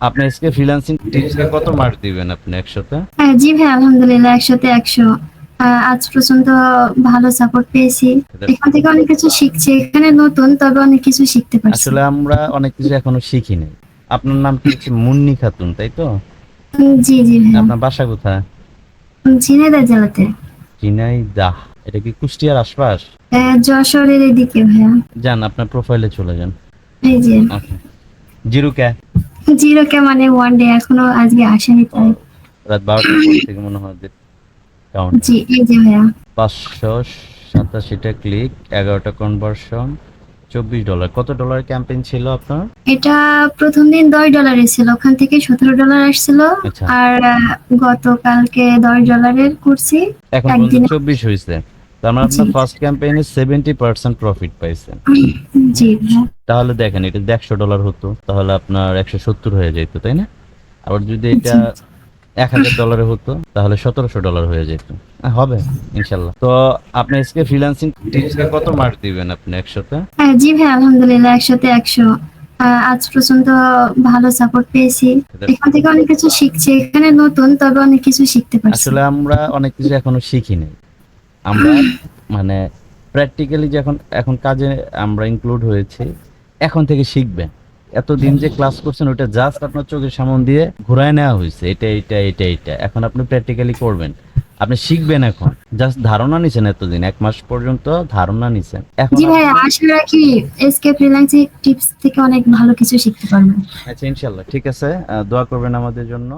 আপনি আজকে ফ্রিল্যান্সিং টিপসকে কত মার্ক দিবেন আপনি একশোতে? হ্যাঁ জি ভাই আলহামদুলিল্লাহ একশোতে একশো। আজ পর্যন্ত ভালো সাপোর্ট পেয়েছি। এখান থেকে অনেক কিছু শিখছি। এখানে নতুন তবে অনেক কিছু শিখতে পারছি। আসলে আমরা অনেক কিছু এখনও শিখি নাই। আপনার নাম কি হচ্ছে মুন্নি খাতুন তাই তো? জি জি আপনার বাসা কোথায়? ঝিনাইদহ জেলাতে। ঝিনাইদাহ। এটা কি কুষ্টিয়ার আশপাশ? আহ, যশোরের এদিকে ভাইয়া। যান আপনার প্রোফাইলে চলে যান। এই যে। ওকে জিরো কে? জিরো কে মানে ওয়ান ডে এখনও আজকে আসেনি তাই। রাত বারোটার পর থেকে মনে হয় যে কাউন্ট জি এই যে ভাইয়া। পাঁচশো সাতাশিটা ক্লিক এগারোটা কনভার্সন চব্বিশ ডলার কত ডলার ক্যাম্পেইন ছিল আপনার? এটা প্রথম দিন দশ ডলারে ছিল ওখান থেকে সতেরো ডলার আসছিল। আচ্ছা। আর গতকালকে দশ ডলারের করছি। এখন চব্বিশ হয়েছে। তার মানে আপনার ফার্স্ট ক্যাম্পেইনে সেভেন্টি পার্সেন্ট প্রফিট পাইছেন। জি। তাহলে দেখেন এটা যদি একশো ডলার হতো তাহলে আপনার একশো সত্তর হয়ে যেত তাই না? আবার যদি এটা এক হাজার ডলারে হতো তাহলে সতেরোশো ডলার হয়ে যেত হবে ইনশাল্লাহ। তো আপনি আজকে ফ্রিল্যান্সিং টিপসকে কত মার্ক দিবেন আপনি একশোতে? হ্যাঁ জি ভাই আলহামদুলিল্লাহ একশোতে একশো। আজ পর্যন্ত ভালো সাপোর্ট পেয়েছি। এখান থেকে অনেক কিছু শিখছি। এখানে নতুন তবে অনেক কিছু শিখতে পারছি। আসলে আমরা অনেক কিছু এখনও শিখি নাই। আমরা মানে প্র্যাকটিক্যালি যখন এখন কাজে আমরা ইনক্লুড হয়েছি এখন থেকে শিখবেন। এতদিন যে ক্লাস করছেন ওটা জাস্ট আপনার চোখের সামনে দিয়ে ঘুরায় নেওয়া হয়েছে। এটা এটা এটা এটা। এখন আপনি প্র্যাকটিক্যালি করবেন। আপনি শিখবেন এখন। জাস্ট ধারণা নিছেন এতদিন এক মাস পর্যন্ত ধারণা নিছেন। এখন জি ভাই আশা রাখি এসকে ফ্রিল্যান্সিং টিপস থেকে অনেক ভালো কিছু শিখতে পারবেন। আচ্ছা ইনশাল্লাহ। ঠিক আছে দোয়া করবেন আমাদের জন্য।